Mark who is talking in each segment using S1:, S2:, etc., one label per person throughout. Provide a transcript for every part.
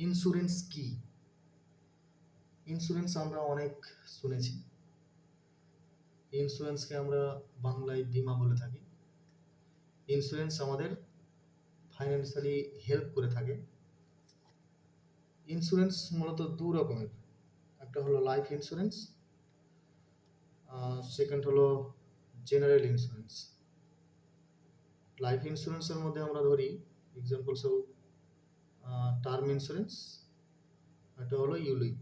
S1: Insurance কি? Insurance আমরা অনেক শুনেছি। ইন্স্যুরেন্সকে আমরা বাংলায় বীমা বলে থাকি। ইন্স্যুরেন্স আমাদের ফাইন্যান্সিয়ালি হেল্প করে থাকে। ইন্স্যুরেন্স মূলত দু রকমের। একটা হলো লাইফ ইন্স্যুরেন্স সেকেন্ড হলো জেনারেল ইন্স্যুরেন্স। লাইফ ইন্স্যুরেন্সের মধ্যে আমরা ধরি এক্সাম্পল সব টার্ম ইন্স্যুরেন্স একটা হলো ইউলিপ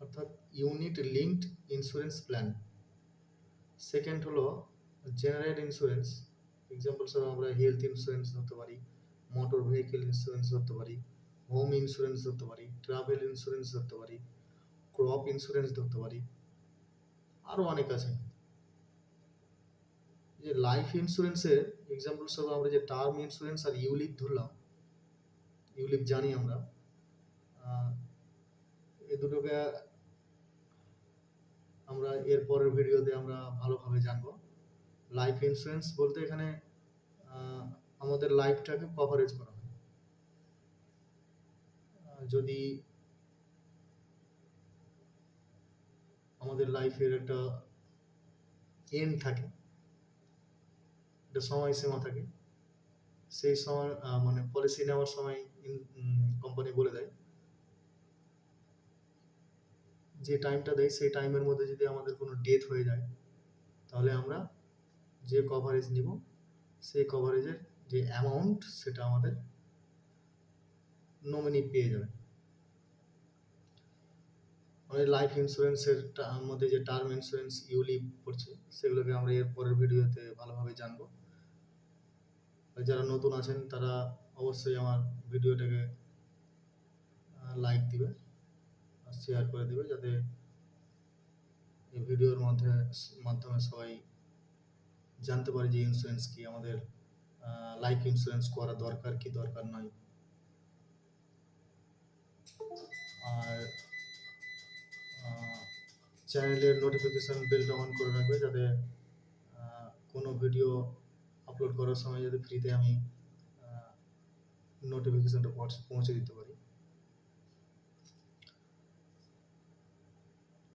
S1: অর্থাৎ unit linked insurance plan second হলো জেনারেল ইন্স্যুরেন্স এক্সাম্পল সব আমরা হেলথ ইন্স্যুরেন্স ধরতে পারি মোটর ভেহিকেল ইন্স্যুরেন্স ধরতে পারি হোম ইন্স্যুরেন্স ধরতে পারি ট্রাভেল ইন্স্যুরেন্স ধরতে পারি ক্রপ ইন্স্যুরেন্স ধরতে পারি। আরও অনেক আছে। যে লাইফ ইন্স্যুরেন্সের এক্সাম্পল সব আমরা যে টার্ম ইন্স্যুরেন্স আর ইউলিপ ধরলাম ইউলিপ জানি আমরা এ দুটোকে আমরা এর পরের ভিডিওতে আমরা ভালোভাবে জানব। লাইফ ইন্স্যুরেন্স বলতে এখানে আমাদের লাইফটাকে কভারেজ করা হয়। যদি আমাদের লাইফের একটা এন্ড থাকে একটা সময়সীমা থাকে। সেই সময় মানে পলিসি নেওয়ার সময় কোম্পানি বলে দেয়। যে টাইমটা দেয়, সেই টাইমের মধ্যে যদি আমাদের কোনো ডেথ হয়ে যায়, তাহলে আমরা যে কভারেজ নিব, সেই কভারেজের যে অ্যামাউন্ট সেটা আমাদের নমিনি পেয়ে যাবে। আমাদের লাইফ ইন্স্যুরেন্সের মধ্যে যে টার্ম ইন্স্যুরেন্স ইউলিপ পড়ছে, সেগুলোকে আমরা এর পরের ভিডিওতে ভালোভাবে জানব। যারা নতুন আছেন, তারা অবশ্যই আমার ভিডিওটাকে লাইক দিবে আর শেয়ার করে দেবে যাতে এই ভিডিওর মধ্যে, মাধ্যমে সবাই জানতে পারে যে ইন্স্যুরেন্স কি, আমাদের লাইফ ইন্স্যুরেন্স করা দরকার, কি দরকার নয়। আর চ্যানেলের নোটিফিকেশান বেলটা অন করে রাখবে যাতে কোনো ভিডিও আপলোড করার সময় যাতে ফ্রিতে আমি নোটিফিকেশানটা পৌঁছে দিতে পারি।